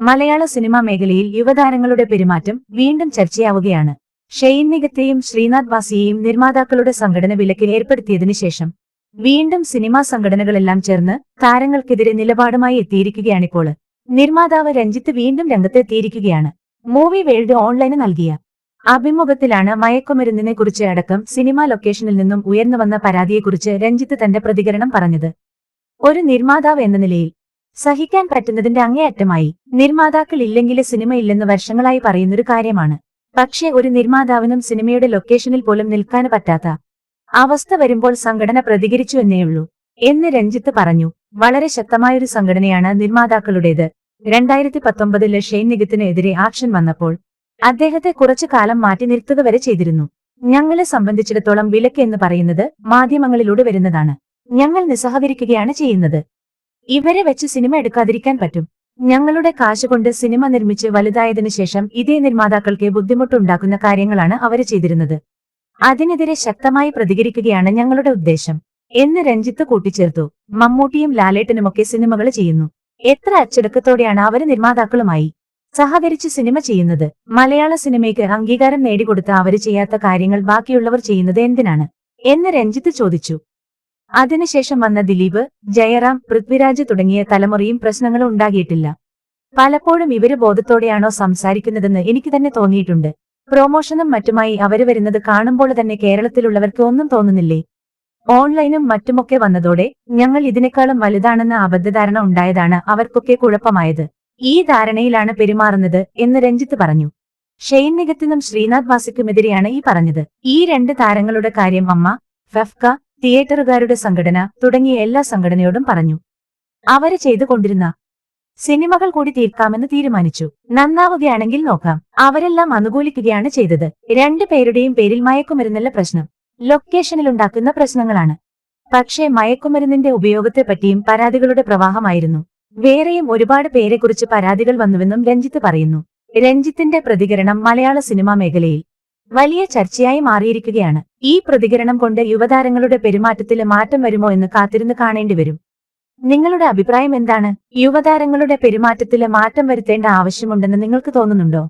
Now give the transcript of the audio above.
മലയാള cinema മേഖലയിൽ യുവതാരങ്ങളുടെ പെരുമാറ്റം വീണ്ടും ചർച്ചയാവുകയാണ്. ഷെയ്ൻ നിഗത്തെയും ശ്രീനാഥ് ബാസിയെയും നിർമ്മാതാക്കളുടെ സംഘടന വിലക്കിൽ ഏർപ്പെടുത്തിയതിനു ശേഷം വീണ്ടും സിനിമാ സംഘടനകളെല്ലാം ചേർന്ന് താരങ്ങൾക്കെതിരെ നിലപാടുമായി എത്തിയിരിക്കുകയാണിപ്പോൾ. നിർമ്മാതാവ് രഞ്ജിത്ത് വീണ്ടും രംഗത്തെത്തിയിരിക്കുകയാണ്. മൂവി വേൾഡ് ഓൺലൈന് നൽകിയ അഭിമുഖത്തിലാണ് മയക്കുമരുന്നിനെ കുറിച്ച് അടക്കം സിനിമാ ലൊക്കേഷനിൽ നിന്നും ഉയർന്നുവന്ന പരാതിയെക്കുറിച്ച് രഞ്ജിത്ത് തന്റെ പ്രതികരണം പറഞ്ഞത്. ഒരു നിർമ്മാതാവ് എന്ന നിലയിൽ സഹിക്കാൻ പറ്റുന്നതിന്റെ അങ്ങേയറ്റമായി നിർമ്മാതാക്കൾ ഇല്ലെങ്കിലെ സിനിമയില്ലെന്ന് വർഷങ്ങളായി പറയുന്നൊരു കാര്യമാണ്. പക്ഷേ ഒരു നിർമ്മാതാവിനും സിനിമയുടെ ലൊക്കേഷനിൽ പോലും നിൽക്കാൻ പറ്റാത്ത അവസ്ഥ വരുമ്പോൾ സംഘടന പ്രതികരിച്ചു എന്നേയുള്ളൂ. എന്ന് രഞ്ജിത്ത് പറഞ്ഞു. വളരെ ശക്തമായൊരു സംഘടനയാണ് നിർമ്മാതാക്കളുടേത്. രണ്ടായിരത്തി പത്തൊമ്പതിൽ ഷെയ്ൻ നിഗത്തിനെതിരെ ആക്ഷൻ വന്നപ്പോൾ അദ്ദേഹത്തെ കുറച്ചു കാലം മാറ്റി നിർത്തുക വരെ ചെയ്തിരുന്നു. ഞങ്ങളെ സംബന്ധിച്ചിടത്തോളം വിലക്ക് എന്ന് പറയുന്നത് മാധ്യമങ്ങളിലൂടെ വരുന്നതാണ്. ഞങ്ങൾ നിസ്സഹകരിക്കുകയാണ് ചെയ്യുന്നത്. ഇവരെ വെച്ച് സിനിമ എടുക്കാതിരിക്കാൻ പറ്റും. ഞങ്ങളുടെ കാശുകൊണ്ട് സിനിമ നിർമ്മിച്ച് വലുതായതിനു ശേഷം ഇതേ നിർമ്മാതാക്കൾക്ക് ബുദ്ധിമുട്ടുണ്ടാക്കുന്ന കാര്യങ്ങളാണ് അവർ ചെയ്തിരുന്നത്. അതിനെതിരെ ശക്തമായി പ്രതികരിക്കുകയാണ് ഞങ്ങളുടെ ഉദ്ദേശം. എന്ന് രഞ്ജിത്ത് കൂട്ടിച്ചേർത്തു. മമ്മൂട്ടിയും ലാലേട്ടനുമൊക്കെ സിനിമകൾ ചെയ്യുന്നു. എത്ര അച്ചടക്കത്തോടെയാണ് അവർ നിർമ്മാതാക്കളുമായി സഹകരിച്ച് സിനിമ ചെയ്യുന്നത്? മലയാള സിനിമയ്ക്ക് അംഗീകാരം നേടിക്കൊടുത്ത അവർ ചെയ്യാത്ത കാര്യങ്ങൾ ബാക്കിയുള്ളവർ ചെയ്യുന്നത് എന്തിനാണ്? എന്ന് രഞ്ജിത്ത് ചോദിച്ചു. അതിനുശേഷം വന്ന ദിലീപ് ജയറാം പൃഥ്വിരാജ് തുടങ്ങിയ തലമുറയും പ്രശ്നങ്ങളും ഉണ്ടാകിയിട്ടില്ല. പലപ്പോഴും ഇവർ ബോധത്തോടെയാണോ സംസാരിക്കുന്നതെന്ന് എനിക്ക് തന്നെ തോന്നിയിട്ടുണ്ട്. പ്രൊമോഷനും മറ്റുമായി അവർ വരുന്നത് കാണുമ്പോൾ തന്നെ കേരളത്തിലുള്ളവർക്ക് ഒന്നും തോന്നുന്നില്ലേ? ഓൺലൈനും മറ്റുമൊക്കെ വന്നതോടെ ഞങ്ങൾ ഇതിനേക്കാളും വലുതാണെന്ന അബദ്ധധാരണ ഉണ്ടായതാണ് അവർക്കൊക്കെ കുഴപ്പമായത്. ഈ ധാരണയിലാണ് പെരുമാറുന്നത് എന്ന് രഞ്ജിത്ത് പറഞ്ഞു. ഷെയ്ൻ നികത്തിനും ശ്രീനാഥ് വാസിക്കുമെതിരെയാണ് ഈ പറഞ്ഞത്. ഈ രണ്ട് താരങ്ങളുടെ കാര്യം അമ്മ ഫെഫ്ക തിയേറ്ററുകാരുടെ സംഘടന തുടങ്ങിയ എല്ലാ സംഘടനയോടും പറഞ്ഞു. അവർ ചെയ്തുകൊണ്ടിരുന്ന സിനിമകൾ കൂടി തീർക്കാമെന്ന് തീരുമാനിച്ചു. നന്നാവുകയാണെങ്കിൽ നോക്കാം. അവരെല്ലാം അനുകൂലിക്കുകയാണ് ചെയ്തത്. രണ്ടു പേരുടെയും പേരിൽ മയക്കുമരുന്നല്ല പ്രശ്നം. ലൊക്കേഷനിലുണ്ടാക്കുന്ന പ്രശ്നങ്ങളാണ്. പക്ഷേ മയക്കുമരുന്നിന്റെ ഉപയോഗത്തെപ്പറ്റിയും പരാതികളുടെ പ്രവാഹമായിരുന്നു. വേറെയും ഒരുപാട് പേരെക്കുറിച്ച് പരാതികൾ വന്നുവെന്നും രഞ്ജിത്ത് പറയുന്നു. രഞ്ജിത്തിന്റെ പ്രതികരണം മലയാള സിനിമാ മേഖലയിൽ വലിയ ചർച്ചയായി മാറിയിരിക്കുകയാണ്. ഈ പ്രതികരണം കൊണ്ട് യുവതാരങ്ങളുടെ പെരുമാറ്റത്തിൽ മാറ്റം വരുമോ എന്ന് കാത്തിരുന്ന് കാണേണ്ടി വരും. നിങ്ങളുടെ അഭിപ്രായം എന്താണ്? യുവതാരങ്ങളുടെ പെരുമാറ്റത്തിൽ മാറ്റം വരുത്തേണ്ട ആവശ്യമുണ്ടെന്ന് നിങ്ങൾക്ക് തോന്നുന്നുണ്ടോ?